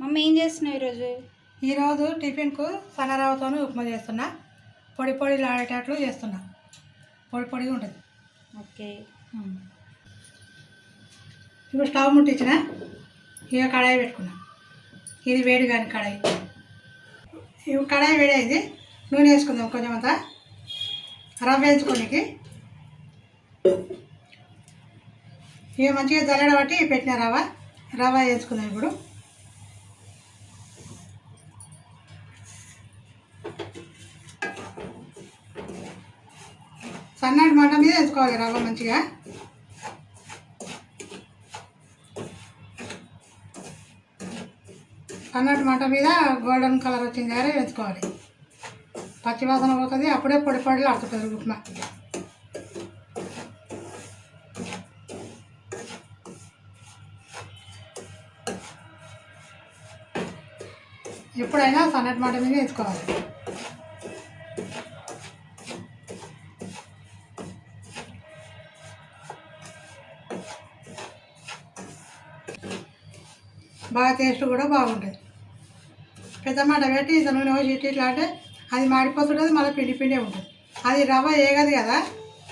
Mummy ఏం చేస్తున్నావు ఈరోజు? ఈరోజు టిఫిన్కు సన్నరవతో ఉప్మా చేస్తున్నా. పొడి పొడి లాడేటట్లు చేస్తున్నా. పొడి పొడిగా ఉంటుంది. ఓకే. ఇప్పుడు స్టవ్ ముట్టించిన. ఇక కడాయి పెట్టుకున్నా. ఇది వేడి కానీ కడాయి. ఇవి కడాయి వేడి అయింది నూనె వేసుకుందాం కొంచెం అంతా. రవ్వ వేయించుకోనికి. ఇక మంచిగా జల్లెడ బట్టి పెట్టిన రవ్వ. రవ్వ వేసుకుందాం ఇప్పుడు. సన్నటి మంట మీద వేసుకోవాలి రవ్వ మంచిగా. సన్నటి మంట మీద గోల్డెన్ కలర్ వచ్చింది కానీ వేసుకోవాలి. పచ్చివాసన పోతుంది అప్పుడే పొడి పొడిలు ఆడుతుంటుంది ఉప్మా. ఎప్పుడైనా సన్నటి మంట మీద వేసుకోవాలి. బాగా టేస్ట్ కూడా బాగుంటుంది పెద్ద మాట పెట్టి ఇంత నూనె పోసి ఇట్లా అంటే అది మాడిపోతుంటుంది మళ్ళీ పిండి పిండే ఉంటుంది. అది రవ్వ ఏగదు కదా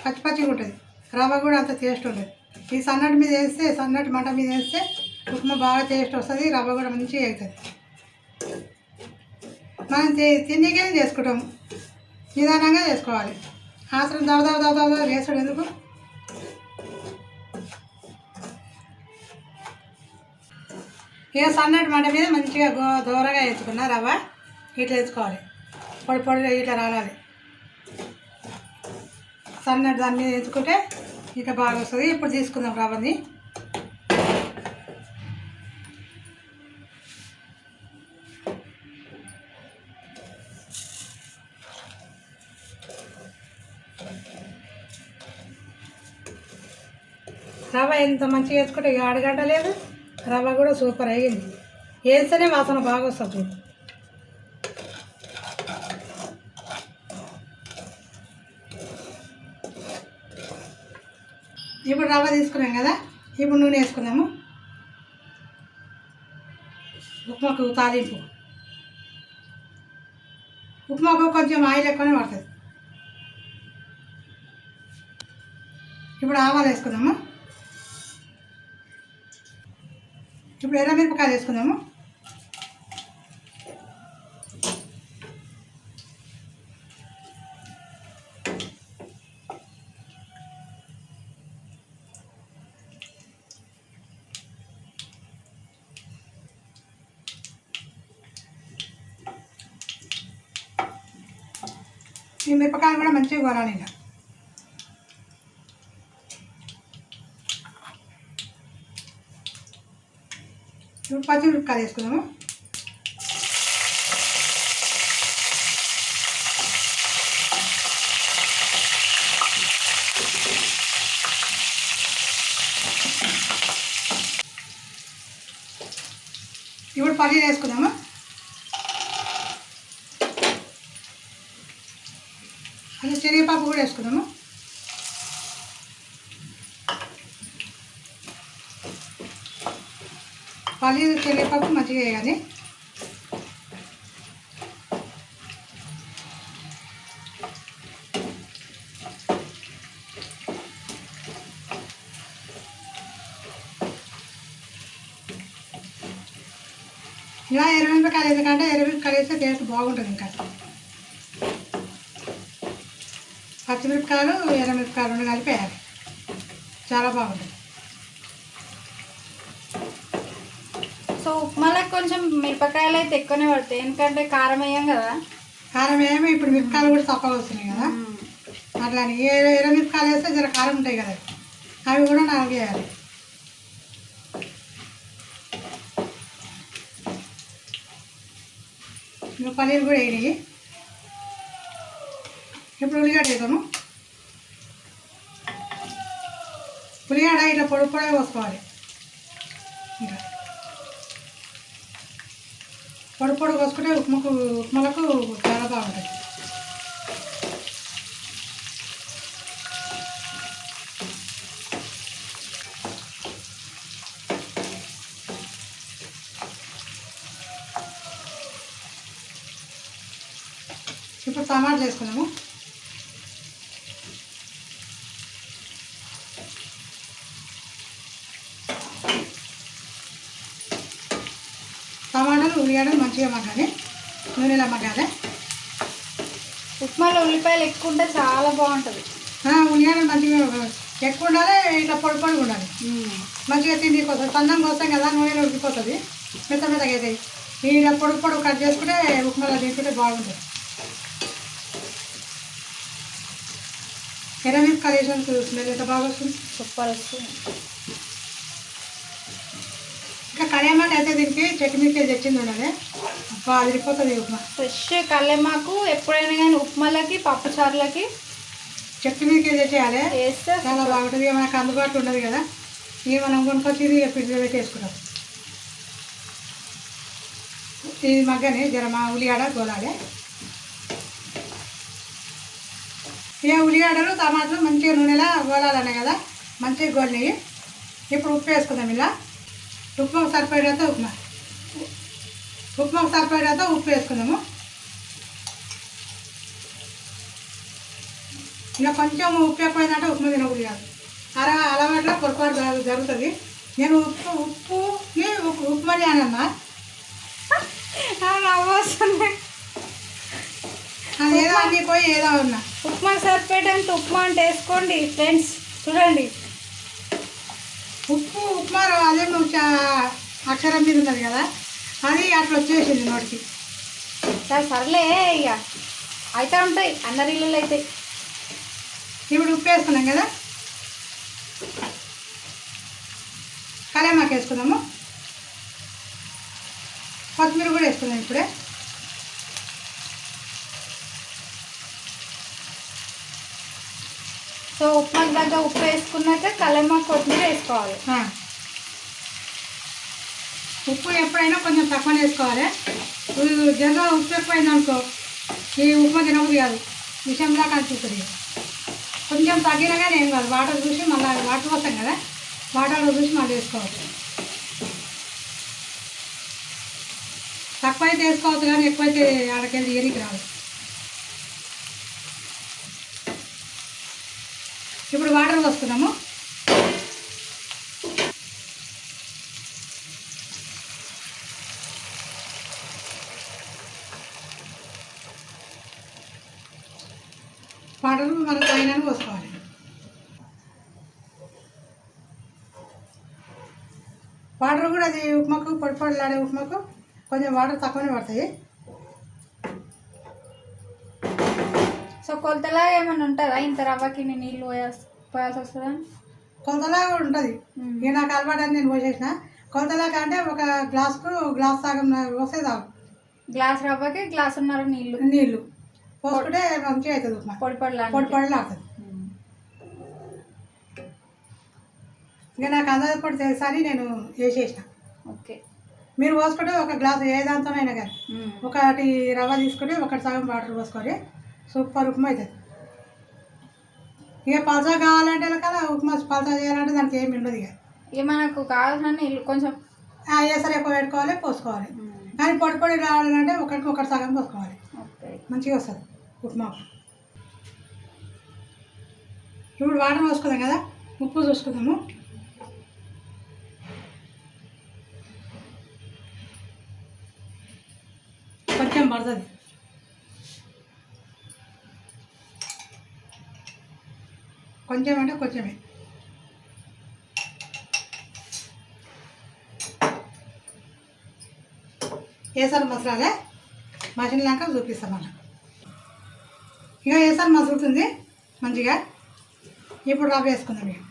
పచ్చి పచ్చిగా ఉంటుంది. రవ్వ కూడా అంత టేస్ట్ ఉంటుంది ఈ సన్నటి మీద వేస్తే సన్నటి మంట మీద వేస్తే ఉప్మా బాగా టేస్ట్ వస్తుంది రవ్వ కూడా మంచిగా ఎగుతుంది మనం తి- చేసుకుంటాము చేసుకుంటాం? నిదానంగా చేసుకోవాలి. ఆసరం దవ దవ దవ దవ వేసాడు ఎందుకు? ఇక సన్నటి మంట మీద మంచిగా గో దూరగా వేసుకున్న రవ్వ ఇట్లా వేసుకోవాలి. పొడి పొడిగా ఇట్లా రాలాలి. సన్నటి దాని మీద వేసుకుంటే ఇక బాగా వస్తుంది. ఇప్పుడు తీసుకుందాం రవ్వని. రవ్వ ఎంత మంచిగా వేసుకుంటే ఇక అడగంట లేదు. రవ్వ కూడా సూపర్ అయ్యింది. వేస్తేనే వాసన బాగా వస్తుంది. ఇప్పుడు రవ్వ తీసుకున్నాం కదా ఇప్పుడు నూనె వేసుకున్నాము ఉప్మాకు తాలింపు. ఉప్మాకు కొంచెం ఆయిల్ ఎక్కువనే పడుతుంది. ఇప్పుడు ఆవాలు వేసుకున్నాము ఇప్పుడు ఎర్రమిరపకాయలు వేసుకుందాము. ఈ మిరపకాయలు కూడా మంచిగా కొనాలి ఇలా ఇప్పుడు పచ్చిమిరపకాయలు వేసుకున్నాము ఇప్పుడు పల్లీలు వేసుకుందాము. అలా శనగపాపు కూడా వేసుకుందాము. పల్లీలు శనగపప్పు మంచిగా వేయాలి ఇలా ఎర్రమిరపకాయలు ఎందుకంటే ఎర్రమిరపకాయలు వేస్తే టేస్ట్ బాగుంటుంది ఇంకా పచ్చిమిరపకాయలు ఎర్రమిరపకాయలు రెండు కలిపి వేయాలి చాలా బాగుంటుంది సో ఉప్మాలకు కొంచెం మిరపకాయలు అయితే ఎక్కువనే పడతాయి. ఎందుకంటే కారం వేయం కదా. కారం ఏమి ఇప్పుడు మిరపకాయలు కూడా తక్కువ వస్తున్నాయి కదా. అట్లా ఏ ఎర్ర మిరపకాయలు వేస్తే జర కారం ఉంటాయి కదా. అవి కూడా నాలుగు వేయాలి ఇంకా పన్నీర్ కూడా వేయాలి ఇప్పుడు ఉల్లిగడ్డ వేద్దాము. ఉల్లిగడ్డ ఇట్లా పొడి పొడి పోసుకోవాలి ఇంకా. పొడి పొడి కోసుకుంటే ఉప్మకు ఉప్మలకు చాలా బాగుంటుంది ఇప్పుడు టమాటాలు వేసుకున్నాము టమాటాలు ఉల్లిగడ్డలు మంచిగా మగ్గాలి. నూనెలో మగ్గాలి? ఉప్మాలో ఉల్లిపాయలు ఎక్కువ ఉంటే చాలా బాగుంటుంది. ఆ, ఉల్లిగడ్డలు మంచిగా ఎక్కువ ఉండాలి ఇట్లా పొడి పొడి ఉండాలి. మంచిగా తిండి కోసం సన్నంగా వస్తాం కదా నూనెలో ఉడికిపోతుంది. మెత్త మెత్తగా అవుతాయి ఇలా పొడి పొడి కట్ చేసుకుంటే ఉప్మాలో తింటుంటే బాగుంటుంది. ఎర్రమిరపకాయలు వేసాను స్మెల్ ఎంత బాగా వస్తుంది. సూపర్ వస్తుంది. కళ్యామాక అయితే దీనికి చట్నీకి తెచ్చింది ఉండాలి అబ్బా అదిరిపోతుంది ఉప్మా ఫ్రెష్ కల్లెమాకు ఎప్పుడైనా కానీ ఉప్మాలకి పప్పు చారులకి చట్నీకి తెచ్చేయాలి. చాలా బాగుంటుంది. ఇక మనకు అందుబాటులో ఉండదు కదా. ఇక మనం కొనుక్కొచ్చి ఇది ఫ్రిడ్జ్లో పెట్టి వేసుకుంటాం ఇది మగ్గని జర మా ఉల్లిగడ్డ గోలాలి ఇక ఉల్లిగడ్డలు టమాటాలు మంచిగా నూనెలా గోలాలనే కదా. మంచిగా గోలినాయి. ఇప్పుడు ఉప్పు వేసుకుందాం ఇలా. ఉప్మాకు సరిపోయేటంత ఉప్మా. ఉప్మాకు సరిపోయేటంత ఉప్పు వేసుకుందాము ఇలా కొంచెం ఉప్పు ఎక్కువైందంటే ఉప్మా తినకూడదు. కాదు అలా అలవాట్లో పొరపాటు జరు- జరుగుతుంది. నేను ఉప్పు ఉప్పు నవ్వొస్తుంది అది ఏదో అన్నీ పోయి ఏదో ఉన్నా. ఉప్మా సరిపోయేటంత ఉప్మా అంటే వేసుకోండి ఫ్రెండ్స్. చూడండి. ఉప్పు ఉప్మా రా- అదే నువ్వు చా- అక్షరం మీద ఉన్నది కదా అది అట్లా వచ్చేసింది నోటికి. సరే సర్లే ఇక అయితే ఉంటాయి అందరి ఇళ్ళు అయితే. ఇప్పుడు ఉప్పు వేసుకున్నాం కదా? కలేమాకు వేసుకుందాము. కొత్తిమీర కూడా వేసుకుందాం ఇప్పుడే. సో ఉప్మాకి దగ్గర ఉప్పు వేసుకున్నాక కలెమాకు కొత్తిమీర వేసుకోవాలి. ఉప్పు ఎప్పుడైనా కొంచెం తక్కువ వేసుకోవాలి. జనరల్ ఉప్పు ఎక్కువైంది అనుకో ఈ ఉప్మా తినబుద్ధి కాదు విషయంలా కనిపిస్తుంది కొంచెం తగ్గినా కానీ ఏం కాదు వాటర్ చూసి మళ్ళీ వాటర్ వస్తాం కదా వాటర్లో చూసి మళ్ళీ వేసుకోవచ్చు తక్కువ అయితే వేసుకోవచ్చు కానీ ఎక్కువైతే ఆడకెళ్ళి ఏరికి రాదు. ఇప్పుడు వాటర్ వస్తున్నాము వాటర్ మన పైన పోసుకోవాలి వాటర్ కూడా అది ఉప్మాకు పొడి పొడిలాడే ఉప్మాకు కొంచెం వాటర్ తక్కువనే పడతాయి. సో కొలతలా ఏమైనా ఉంటుందా ఇంత రవ్వకి నేను నీళ్ళు పోయాల్సి పోయాల్సి వస్తుందా? కొలతలా కూడా ఉంటుంది. ఇక నాకు అలవాటు అని నేను పోసేసిన. కొలతలా అంటే ఒక గ్లాస్కు గ్లాస్ సగం వస్తే తాగు. గ్లాస్ రవ్వకి గ్లాసున్నర నీళ్ళు? నీళ్ళు. పోసుకుంటే మంచిగా అవుతుంది ఉప్మా. పొడి పొడిలా పొడి పొడిలాడుతుంది. ఇక నాకు అందరి పొడి తెలుసా అని నేను వేసేసిన ఓకే. మీరు పోసుకుంటే ఒక గ్లాస్ ఏ దాంతోనైనా కానీ. ఒకటి రవ్వ తీసుకొని ఒకటి సగం వాటర్ పోసుకొని సూపర్ ఉప్మా అవుతుంది ఇక పల్సా కావాలంటే కదా ఉప్మా పల్సా చేయాలంటే దానికి ఏమి ఉండదు ఇక. ఇక మనకు కావాల్సిన కొంచెం ఆ ఏసరి ఎక్కువ పెట్టుకోవాలి పోసుకోవాలి. కానీ పొడి పొడి రావాలంటే ఒకటి ఒకటి సగం పోసుకోవాలి. మంచిగా వస్తుంది ఉప్మా. ఇప్పుడు వాటర్ పోసుకుందాం కదా ఉప్పు చూసుకుందాము. కొంచెం పడుతుంది. కొంచెం అంటే కొంచెమే వేసారు మసాలా మసిలినాక చూపిస్తాం మనం ఇక వేసారు మసులుతుంది మంచిగా. ఇప్పుడు రవ్వ వేసుకుందాం ఇక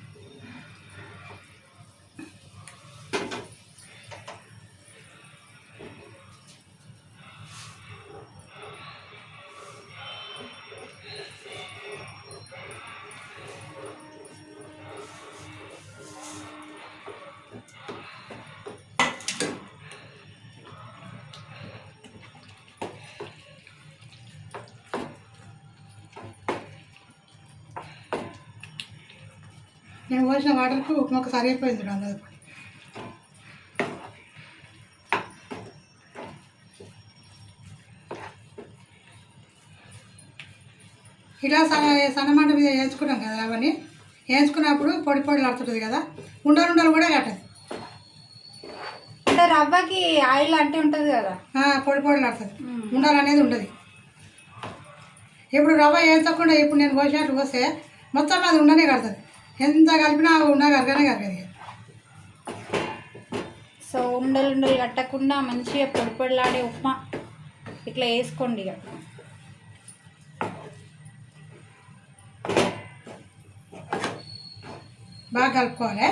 నేను పోసిన వాటర్కు ఉప్మాకు సరిపోయింది చూడు అందరూ ఇలా సన్న సన్నమంట మీద వేయించుకున్నాం కదా అవన్నీ. వేయించుకున్నప్పుడు పొడి పొడి ఆడుతుంటుంది కదా. ఉండలు ఉండలు కూడా కట్టదు. అంటే రవ్వకి ఆయిల్ అంటే ఉంటుంది కదా. పొడి పొడి ఆడుతుంది. ఉండలు అనేది ఉండదు. ఇప్పుడు రవ్వ వేయించకుండా ఇప్పుడు నేను పోసినట్టు పోస్తే మొత్తం అది ఉండనే కడుతుంది. ఎంత కలిపినా ఉండ కరగనే కరగదు సో ఉండలు ఉండలు కట్టకుండా మంచిగా పొడి పొడిలాడే ఉప్మా ఇట్లా వేసుకోండి ఇక. బాగా కలుపుకోవాలి?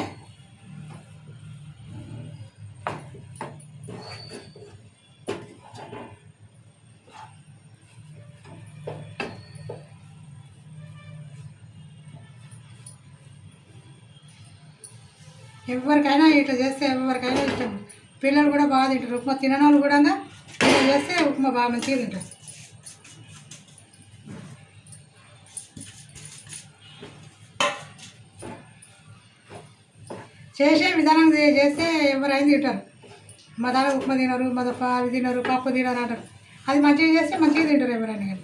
ఎవరికైనా ఇట్లా చేస్తే ఎవరికైనా ఇష్టం పిల్లలు కూడా బాగా తింటారు. ఉప్మా తినని వాళ్ళు కూడా ఇట్లా చేస్తే ఉప్మా బాగా మంచిగా తింటారు. చేసే విధానం చేస్తే ఎవరైనా తింటారు. మా దాని ఉప్మా తినరు మా దప్ప అవి తినరు పప్పు తినరు అంటారు. అది మంచిగా చేస్తే మంచిగా తింటారు ఎవరైనా కానీ.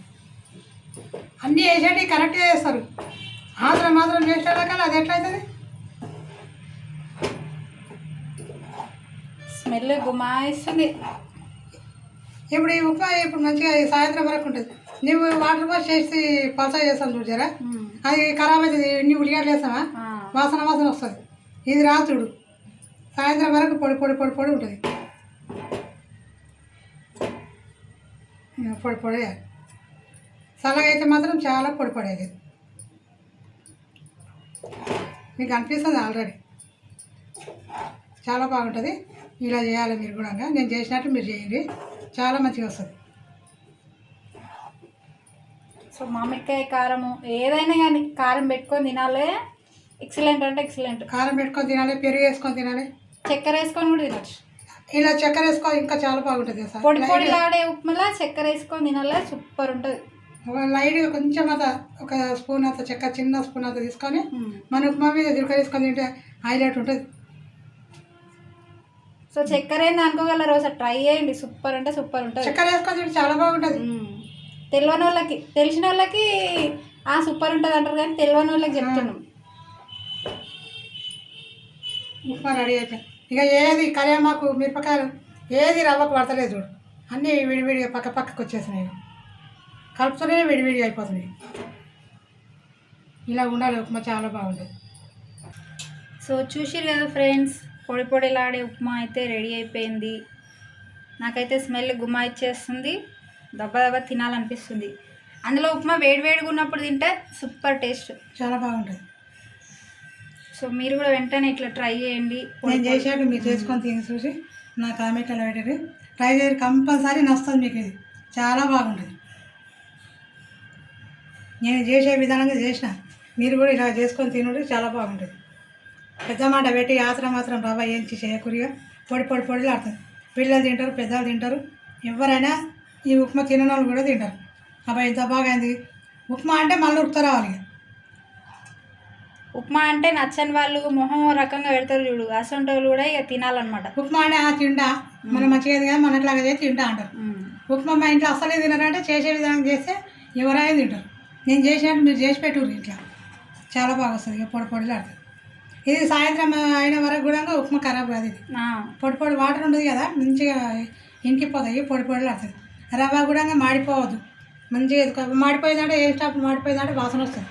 అన్నీ వేసేటి కరెక్ట్గా చేస్తారు. ఆంధ్ర మాత్రం చేసేలా కానీ అది ఎట్లయితుంది? స్మెల్ గుమాయిస్తుంది ఇప్పుడు ఈ ఉప్మా ఇప్పుడు మంచిగా ఈ సాయంత్రం వరకు ఉంటుంది. నువ్వు వాటర్ వాష్ చేసి పలసా చేస్తాను చూసారా. అది ఖరాబ్ అవుతుంది. ఇన్ని ఉల్లిగడ్డలు వేస్తామా ఆ. వాసన వాసన వస్తుంది. ఇది రా చూడు. సాయంత్రం వరకు పొడి పొడి పొడి పొడి ఉంటుంది. పొడి పొడి చల్లగా అయితే మాత్రం చాలా పొడి పొడి అవుతుంది. మీకు అనిపిస్తుంది ఆల్రెడీ. చాలా బాగుంటుంది. ఇలా చేయాలి మీరు కూడా నేను చేసినట్టు మీరు చేయండి. చాలా మంచిగా వస్తుంది. సో మామిడికాయ కారము ఏదైనా కానీ కారం పెట్టుకొని తినాలి. ఎక్సలెంట్ అంటే ఎక్సలెంట్ కారం పెట్టుకొని తినాలి పెరుగు వేసుకొని తినాలి. చక్కెర వేసుకొని కూడా తినచ్చు. ఇలా చక్కెర వేసుకో ఇంకా చాలా బాగుంటుంది సార్. పొడి పొడిలాడే ఉప్మాలా చక్కెర వేసుకొని తినాలి సూపర్ ఉంటుంది. లైట్గా కొంచెం అంత ఒక స్పూన్ అంత చక్కెర చిన్న స్పూన్ అంత తీసుకొని మన ఉప్మా మీద దిరక తీసుకొని తింటే హైలైట్ ఉంటుంది. సో చక్కెర ఏంది అనుకోగలరు ఒకసారి ట్రై చేయండి. సూపర్ అంటే సూపర్ ఉంటుంది. చక్కెర వేసుకొని చాలా బాగుంటుంది. తెలియని వాళ్ళకి తెలిసిన వాళ్ళకి ఆ సూపర్ ఉంటుంది అంటారు కానీ తెలియని వాళ్ళకి చెప్తున్నాం ఉప్మా రెడీ అయిపోయింది. ఇక ఏది కరియామాకు మిరపకాయలు ఏది రవ్వకు పడతలేదు చూడు. అన్నీ విడివిడిగా పక్క పక్కకు వచ్చేసినాయి. కలుపుతూనే విడివిడిగా అయిపోతున్నాయి. ఇలా ఉండాలి ఉప్మా చాలా బాగుంటుంది. సో చూసిరు కదా ఫ్రెండ్స్? పొడి పొడిలాడే ఉప్మా అయితే రెడీ అయిపోయింది. నాకైతే స్మెల్ గుమ్మా ఇచ్చేస్తుంది. దెబ్బ దెబ్బ తినాలనిపిస్తుంది. అందులో ఉప్మా వేడి వేడిగా ఉన్నప్పుడు తింటే సూపర్ టేస్ట్. చాలా బాగుంటుంది. సో మీరు కూడా వెంటనే ఇట్లా ట్రై చేయండి. నేను చేసాడు మీరు చేసుకొని తిని చూసి నా కామెంట్లో పెట్టండి. ట్రై చేయండి కంపల్సరీ నస్తుంది మీకు ఇది. చాలా బాగుంటుంది. నేను చేసే విధానంగా చేసిన. మీరు కూడా ఇలా చేసుకొని తినడు చాలా బాగుంటుంది. పెద్ద మాట పెట్టి ఆత్రం మాత్రం రవ్వ ఏంచి చేయకూరిగా? పొడి పొడి పొడిలు ఆడుతుంది పిల్లలు తింటారు పెద్దలు తింటారు. ఎవరైనా ఈ ఉప్మా తినని వాళ్ళు కూడా తింటారు. అబ్బాయి ఇంత బాగా అయింది. ఉప్మా అంటే మళ్ళీ ఉడుకుతా రావాలి ఇక. ఉప్మా అంటే నచ్చని వాళ్ళు మొహం రకంగా పెడతారు చూడు. అసంటి వాళ్ళు కూడా ఇక తినాలన్నమాట. ఉప్మా అంటే ఆ తింటా. మనం మంచిగా కదా మనట్లాగా చేసి తింటా అంటారు. ఉప్మా మా ఇంట్లో అసలే తినరంటే చేసే విధానం చేస్తే ఎవరైనా తింటారు. నేను చేసినట్టు మీరు చేసి పెట్టుర్రు ఇంట్లో. చాలా బాగా వస్తుంది ఇక పొడి పొడిలు ఆడుతుంది ఇది సాయంత్రం అయిన వరకు కూడా ఉప్మా ఖరాబ్ కాదు ఇది. పొడి పొడి వాటర్ ఉంటుంది కదా మంచిగా ఇంకిపోతాయి పొడి పొడిలు ఆడుతుంది రవ్వ కూడా మాడిపోవద్దు. మంచిగా మాడిపోయిందంటే ఏ స్టాప్ మాడిపోయిందంటే వాసన వస్తుంది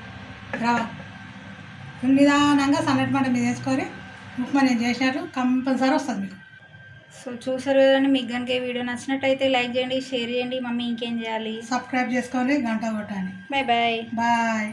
రవ్వ. నిదానంగా సన్నటి మంట మీద వేసుకొని ఉప్మా నేను చేసినట్టు కంపల్సరీ వస్తుంది మీకు. సో చూసారు కదండి మీకు కనుక ఈ వీడియో నచ్చినట్టయితే లైక్ చేయండి షేర్ చేయండి మమ్మీ ఇంకేం చేయాలి? సబ్స్క్రైబ్ చేసుకొని గంట కొట్టండి. Bye bye. బాయ్.